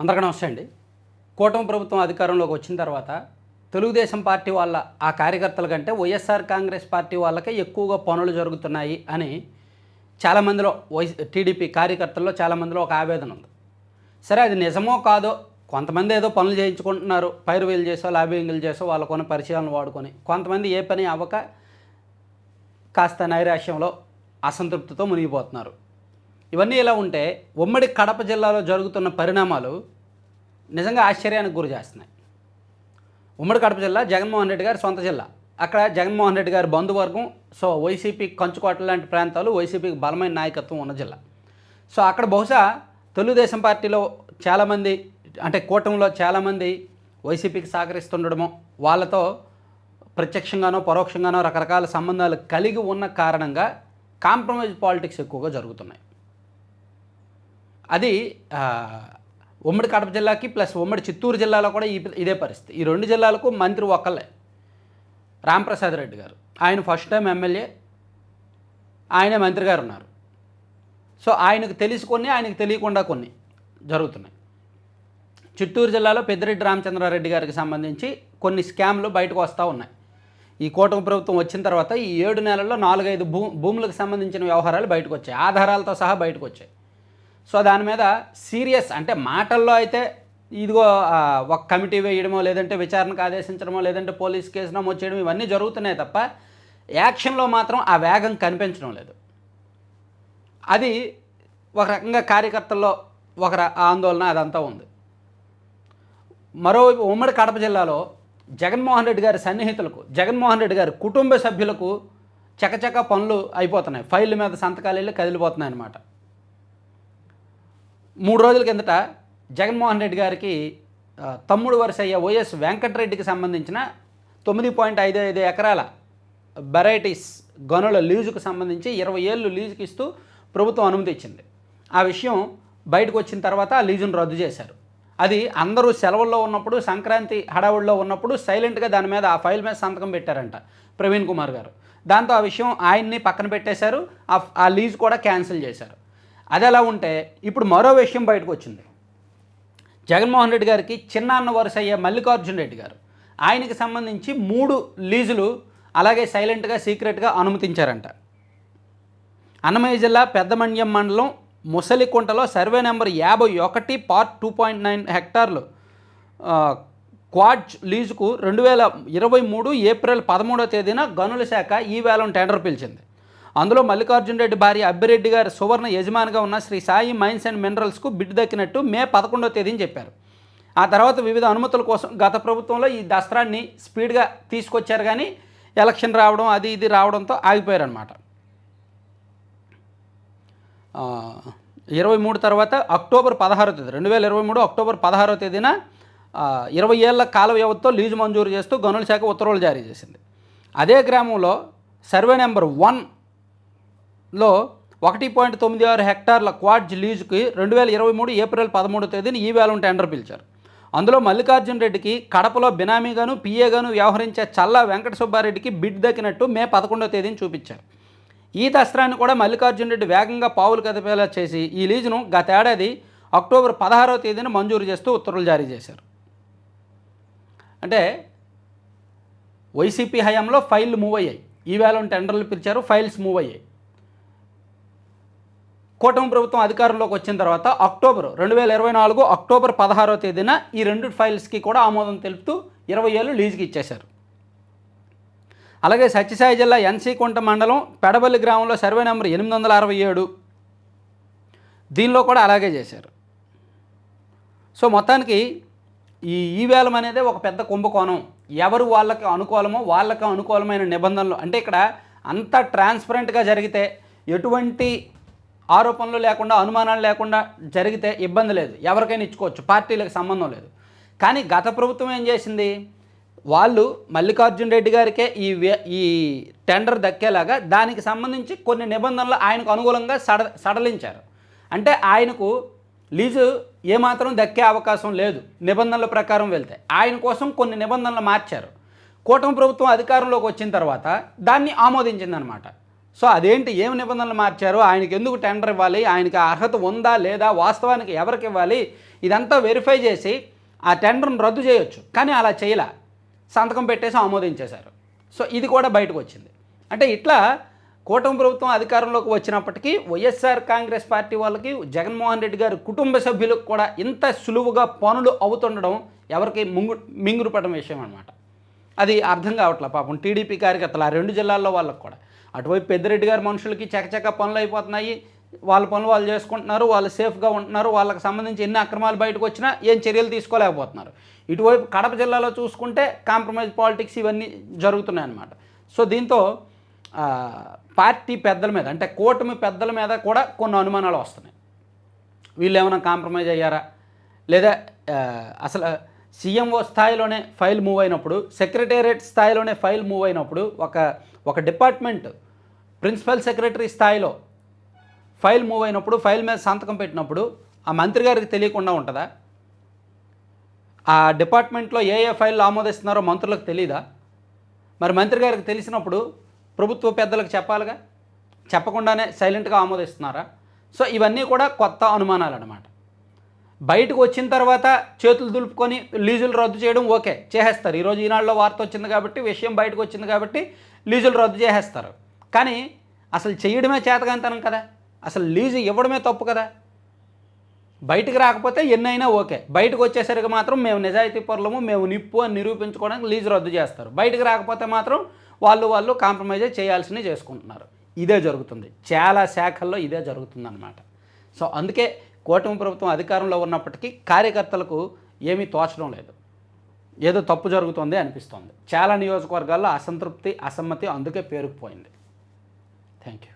అందరికీ నమస్తే అండి. కూటమి ప్రభుత్వం అధికారంలోకి వచ్చిన తర్వాత తెలుగుదేశం పార్టీ వాళ్ళ ఆ కార్యకర్తల కంటే వైఎస్ఆర్ కాంగ్రెస్ పార్టీ వాళ్ళకే ఎక్కువగా పనులు జరుగుతున్నాయి అని చాలామందిలో వై టీడీపీ కార్యకర్తల్లో చాలామందిలో ఒక ఆవేదన ఉంది. సరే అది నిజమో కాదో కొంతమంది ఏదో పనులు చేయించుకుంటున్నారు పైరు వేలు చేసో లాబింగ్లు చేసో వాళ్ళకున్న పరిచయాలను వాడుకొని కొంతమంది ఏ పని అవ్వక కాస్త నైరాశ్యంలో అసంతృప్తితో మునిగిపోతున్నారు. ఇవన్నీ ఇలా ఉంటే ఉమ్మడి కడప జిల్లాలో జరుగుతున్న పరిణామాలు నిజంగా ఆశ్చర్యానికి గురి చేస్తున్నాయి. ఉమ్మడి కడప జిల్లా జగన్మోహన్ రెడ్డి గారి సొంత జిల్లా. అక్కడ జగన్మోహన్ రెడ్డి గారి బంధువర్గం సో వైసీపీ కంచుకోట లాంటి ప్రాంతాలు వైసీపీకి బలమైన నాయకత్వం ఉన్న జిల్లా. సో అక్కడ బహుశా తెలుగుదేశం పార్టీలో చాలామంది అంటే కూటమిలో చాలామంది వైసీపీకి సహకరిస్తుండడమో వాళ్ళతో ప్రత్యక్షంగానో పరోక్షంగానో రకరకాల సంబంధాలు కలిగి ఉన్న కారణంగా కాంప్రమైజ్ పాలిటిక్స్ ఎక్కువగా జరుగుతున్నాయి. అది ఉమ్మడి కడప జిల్లాకి ప్లస్ ఉమ్మడి చిత్తూరు జిల్లాలో కూడా ఈ ఇదే పరిస్థితి. ఈ రెండు జిల్లాలకు మంత్రి ఒకళ్ళే రాంప్రసాద్ రెడ్డి గారు. ఆయన ఫస్ట్ టైం ఎమ్మెల్యే. ఆయనే మంత్రి గారు ఉన్నారు. సో ఆయనకు తెలిసి కొన్ని ఆయనకు తెలియకుండా కొన్ని జరుగుతున్నాయి. చిత్తూరు జిల్లాలో పెద్దిరెడ్డి రామచంద్రారెడ్డి గారికి సంబంధించి కొన్ని స్కామ్లు బయటకు వస్తూ ఉన్నాయి. ఈ కూటమి ప్రభుత్వం వచ్చిన తర్వాత ఈ ఏడు నెలల్లో నాలుగైదు భూ భూములకు సంబంధించిన వ్యవహారాలు బయటకు వచ్చాయి. ఆధారాలతో సహా బయటకు వచ్చాయి. సో దాని మీద సీరియస్ అంటే మాటల్లో అయితే ఇదిగో ఒక కమిటీ వేయడమో లేదంటే విచారణకు ఆదేశించడమో లేదంటే పోలీస్ కేసు నమోదు చేయడం ఇవన్నీ జరుగుతున్నాయి తప్ప యాక్షన్లో మాత్రం ఆ వేగం కనిపించడం లేదు. అది ఒక రకంగా కార్యకర్తల్లో ఒక ఆందోళన అదంతా ఉంది. మరోవైపు ఉమ్మడి కడప జిల్లాలో జగన్మోహన్ రెడ్డి గారి సన్నిహితులకు జగన్మోహన్ రెడ్డి గారి కుటుంబ సభ్యులకు చకచక పనులు అయిపోతున్నాయి. ఫైళ్ళ మీద సంతకాలు వెళ్ళి కదిలిపోతున్నాయి అన్నమాట. మూడు రోజుల కిందట జగన్మోహన్ రెడ్డి గారికి తమ్ముడు వరుస అయ్యే వైఎస్ వెంకటరెడ్డికి సంబంధించిన తొమ్మిది పాయింట్ ఐదు ఐదు ఎకరాల వెరైటీస్ గనుల లీజుకు సంబంధించి ఇరవై ఏళ్ళు లీజుకి ఇస్తూ ప్రభుత్వం అనుమతి ఇచ్చింది. ఆ విషయం బయటకు వచ్చిన తర్వాత ఆ లీజును రద్దు చేశారు. అది అందరూ సెలవుల్లో ఉన్నప్పుడు సంక్రాంతి హడావుడిలో ఉన్నప్పుడు సైలెంట్గా దాని మీద ఆ ఫైల్ మీద సంతకం పెట్టారంట ప్రవీణ్ కుమార్ గారు. దాంతో ఆ విషయం ఆయన్ని పక్కన పెట్టేశారు. ఆ ఆ లీజ్ కూడా క్యాన్సిల్ చేశారు. అది ఎలా ఉంటే ఇప్పుడు మరో విషయం బయటకు వచ్చింది. జగన్మోహన్ రెడ్డి గారికి చిన్నాన్న వరుస అయ్యే మల్లికార్జున రెడ్డి గారు ఆయనకి సంబంధించి మూడు లీజులు అలాగే సైలెంట్గా సీక్రెట్గా అనుమతించారంట. అన్నమయ్య జిల్లా పెద్దమణ్యం మండలం ముసలికుంటలో సర్వే నెంబర్ యాభై ఒకటి పార్ట్ టూ పాయింట్ నైన్ హెక్టార్లు క్వాడ్జ్ లీజుకు రెండు వేల ఇరవై మూడు ఏప్రిల్ పదమూడో తేదీన గనుల శాఖ ఈ వేలం టెండర్ పిలిచింది. అందులో మల్లికార్జున రెడ్డి భార్య అబ్బిరెడ్డి గారి సువర్ణ యజమానిగా ఉన్న శ్రీ సాయి మైన్స్ అండ్ మినరల్స్కు బిడ్ దక్కినట్టు మే పదకొండవ తేదీని చెప్పారు. ఆ తర్వాత వివిధ అనుమతుల కోసం గత ప్రభుత్వంలో ఈ దసరాన్ని స్పీడ్గా తీసుకొచ్చారు కానీ ఎలక్షన్ రావడం అది ఇది రావడంతో ఆగిపోయారనమాట ఇరవై మూడు తర్వాత అక్టోబర్ పదహారో తేదీ రెండు వేల ఇరవై మూడు అక్టోబర్ పదహారో తేదీన ఇరవై ఏళ్ళ కాల వ్యవధితో లీజు మంజూరు చేస్తూ గనుల శాఖ ఉత్తర్వులు జారీ చేసింది. అదే గ్రామంలో సర్వే నెంబర్ వన్ లో ఒకటి పాయింట్ తొమ్మిది ఆరు హెక్టార్ల క్వాడ్జ్ లీజుకి రెండు వేల ఇరవై మూడు ఏప్రిల్ పదమూడో తేదీని ఈ వేలం టెండర్ పిలిచారు. అందులో మల్లికార్జున్ రెడ్డికి కడపలో బినామీగాను పిఏగాను వ్యవహరించే చల్లా వెంకట సుబ్బారెడ్డికి బిడ్ దక్కినట్టు మే పదకొండో తేదీని చూపించారు. ఈ దసరాన్ని కూడా మల్లికార్జున్ రెడ్డి వేగంగా పావులు కదిపేలా చేసి ఈ లీజును గతేడాది అక్టోబర్ పదహారవ తేదీన మంజూరు చేస్తూ ఉత్తర్వులు జారీ చేశారు. అంటే వైసీపీ హయాంలో ఫైళ్ళు మూవ్ అయ్యాయి. ఈ వేళ టెండర్లు పిలిచారు ఫైల్స్ మూవ్ అయ్యాయి. కూటమి ప్రభుత్వం అధికారంలోకి వచ్చిన తర్వాత అక్టోబర్ రెండు వేల ఇరవై నాలుగు అక్టోబర్ పదహారో తేదీన ఈ రెండు ఫైల్స్కి కూడా ఆమోదం తెలుపుతూ ఇరవై ఏళ్ళు లీజుకి ఇచ్చేశారు. అలాగే సత్యసాయి జిల్లా ఎన్సీకుంట మండలం పెడబల్లి గ్రామంలో సర్వే నెంబర్ ఎనిమిది వందల అరవై ఏడు దీనిలో కూడా అలాగే చేశారు. సో మొత్తానికి ఈ ఈవేలం అనేది ఒక పెద్ద కుంభకోణం. ఎవరు వాళ్ళకి అనుకూలమో వాళ్ళకి అనుకూలమైన నిబంధనలు అంటే ఇక్కడ అంత ట్రాన్స్పరెంట్గా జరిగితే ఎటువంటి ఆరోపణలు లేకుండా అనుమానాలు లేకుండా జరిగితే ఇబ్బంది లేదు. ఎవరికైనా ఇచ్చుకోవచ్చు. పార్టీలకు సంబంధం లేదు. కానీ గత ప్రభుత్వం ఏం చేసింది? వాళ్ళు మల్లికార్జున్ రెడ్డి గారికే ఈ ఈ టెండర్ దక్కేలాగా దానికి సంబంధించి కొన్ని నిబంధనలు ఆయనకు అనుకూలంగా సడ సడలించారు. అంటే ఆయనకు లీజు ఏమాత్రం దక్కే అవకాశం లేదు. నిబంధనల ప్రకారం వెళ్తే. ఆయన కోసం కొన్ని నిబంధనలు మార్చారు. కూటమి ప్రభుత్వం అధికారంలోకి వచ్చిన తర్వాత దాన్ని ఆమోదించిందనమాట. సో అదేంటి ఏం నిబంధనలు మార్చారు? ఆయనకి ఎందుకు టెండర్ ఇవ్వాలి? ఆయనకి అర్హత ఉందా లేదా? వాస్తవానికి ఎవరికి ఇవ్వాలి? ఇదంతా వెరిఫై చేసి ఆ టెండర్ను రద్దు చేయొచ్చు. కానీ అలా చేయలే. సంతకం పెట్టేసి ఆమోదించేశారు. సో ఇది కూడా బయటకు వచ్చింది. అంటే ఇట్లా కూటమి ప్రభుత్వం అధికారంలోకి వచ్చినప్పటికీ వైఎస్ఆర్ కాంగ్రెస్ పార్టీ వాళ్ళకి జగన్మోహన్ రెడ్డి గారి కుటుంబ సభ్యులకు కూడా ఇంత సులువుగా పనులు అవుతుండడం ఎవరికి ముంగు మింగురుపడడం విషయం అనమాట అది అర్థం కావట్లే పాపం టీడీపీ కార్యకర్తలు ఆ రెండు జిల్లాల్లో వాళ్ళకు కూడా. అటువైపు పెద్దిరెడ్డి గారి మనుషులకి చకచక పనులు అయిపోతున్నాయి. వాళ్ళ పనులు వాళ్ళు చేసుకుంటున్నారు వాళ్ళు సేఫ్గా ఉంటున్నారు వాళ్ళకి సంబంధించి ఎన్ని అక్రమాలు బయటకు వచ్చినా ఏం చర్యలు తీసుకోలేకపోతున్నారు. ఇటువైపు కడప జిల్లాలో చూసుకుంటే కాంప్రమైజ్ పాలిటిక్స్ ఇవన్నీ జరుగుతున్నాయి అన్నమాట సో దీంతో పార్టీ పెద్దల మీద అంటే కూటమి పెద్దల మీద కూడా కొన్ని అనుమానాలు వస్తున్నాయి. వీళ్ళు ఏమైనా కాంప్రమైజ్ అయ్యారా? లేదా అసలు సీఎంఓ స్థాయిలోనే ఫైల్ మూవ్ అయినప్పుడు సెక్రటేరియట్ స్థాయిలోనే ఫైల్ మూవ్ అయినప్పుడు ఒక ఒక డిపార్ట్మెంట్ ప్రిన్సిపల్ సెక్రటరీ స్థాయిలో ఫైల్ మూవ్ అయినప్పుడు ఫైల్ మీద సంతకం పెట్టినప్పుడు ఆ మంత్రి గారికి తెలియకుండా ఉంటుందా? ఆ డిపార్ట్మెంట్లో ఏ ఏ ఫైళ్ళు ఆమోదిస్తున్నారో మంత్రులకు తెలియదా మరి మంత్రి గారికి తెలిసినప్పుడు ప్రభుత్వ పెద్దలకు చెప్పాలిగా? చెప్పకుండానే సైలెంట్గా ఆమోదిస్తున్నారా? సో ఇవన్నీ కూడా కొత్త అనుమానాలు అన్నమాట బయటకు వచ్చిన తర్వాత చేతులు దులుపుకొని లీజులు రద్దు చేయడం ఓకే చేసేస్తారు. ఈరోజు ఈనాడులో వార్త వచ్చింది కాబట్టి విషయం బయటకు వచ్చింది కాబట్టి లీజులు రద్దు చేసేస్తారు. కానీ అసలు చేయడమే చేతగాంతనం కదా. అసలు లీజు ఇవ్వడమే తప్పు కదా. బయటకు రాకపోతే ఎన్నైనా ఓకే. బయటకు వచ్చేసరికి మాత్రం మేము నిజాయితీ పరులము మేము నిప్పు అని నిరూపించుకోవడానికి లీజు రద్దు చేస్తారు. బయటకు రాకపోతే మాత్రం వాళ్ళు వాళ్ళు కాంప్రమైజ్ చేయాల్సినవి చేసుకుంటున్నారు. ఇదే జరుగుతుంది. చాలా శాఖల్లో ఇదే జరుగుతుంది అనమాట సో అందుకే కూటమి ప్రభుత్వం అధికారంలో ఉన్నప్పటికీ కార్యకర్తలకు ఏమీ తోచడం లేదు. ఏదో తప్పు జరుగుతుంది అనిపిస్తోంది. చాలా నియోజకవర్గాల్లో అసంతృప్తి అసమ్మతి అందుకే పేరుకుపోయింది. Thank you